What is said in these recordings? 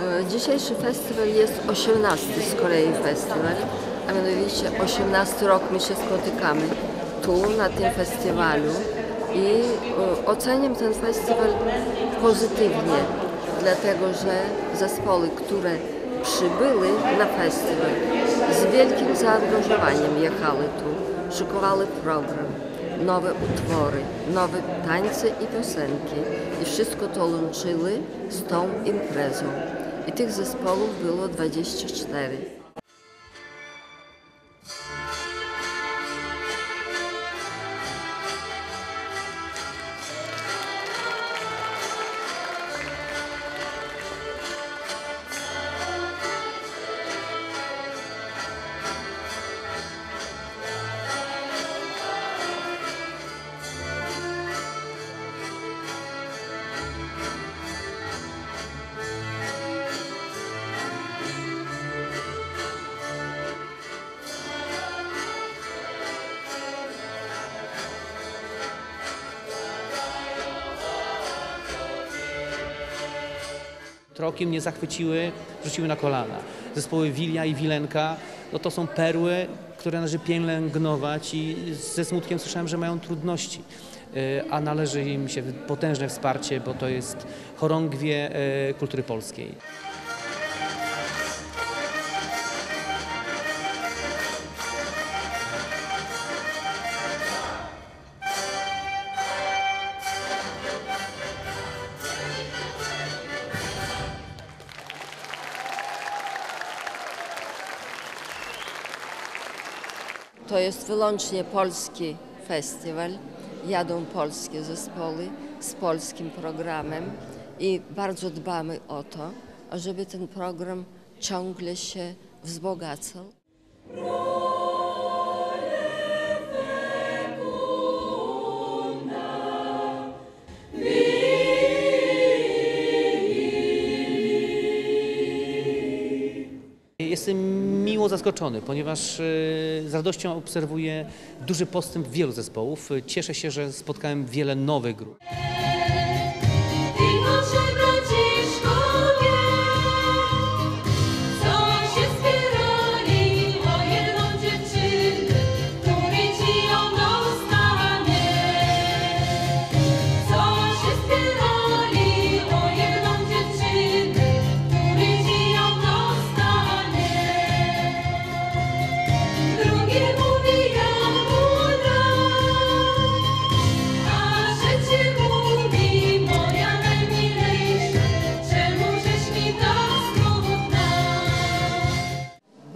E, Dzisiejszy festiwal jest 18 z kolei festiwal, a mianowicie 18 rok my się spotykamy tu na tym festiwalu i e, oceniam ten festiwal pozytywnie, dlatego że zespoły, które przybyły na festiwal z wielkim zaangażowaniem jechały tu, szykowały program, nowe utwory, nowe tańce i piosenki i wszystko to łączyły z tą imprezą. I tych zespołów było 24. Troki mnie zachwyciły, rzuciły na kolana. Zespoły Wilia i Wilenka, no to są perły, które należy pielęgnować i ze smutkiem słyszałem, że mają trudności. E, A należy im się potężne wsparcie, bo to jest chorągwie e, kultury polskiej. To jest wyłącznie polski festiwal. Jadą polskie zespoły z polskim programem i bardzo dbamy o to, ażeby ten program ciągle się wzbogacał. Jestem miło zaskoczony, ponieważ e, z radością obserwuję duży postęp wielu zespołów. Cieszę się, że spotkałem wiele nowych grup.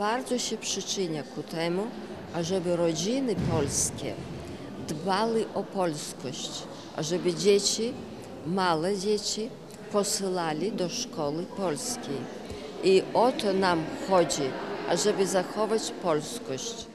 Bardzo się przyczynia ku temu, ażeby rodziny polskie dbały o polskość, ażeby dzieci, małe dzieci posyłali do szkoły polskiej. I o to nam chodzi, ażeby zachować polskość.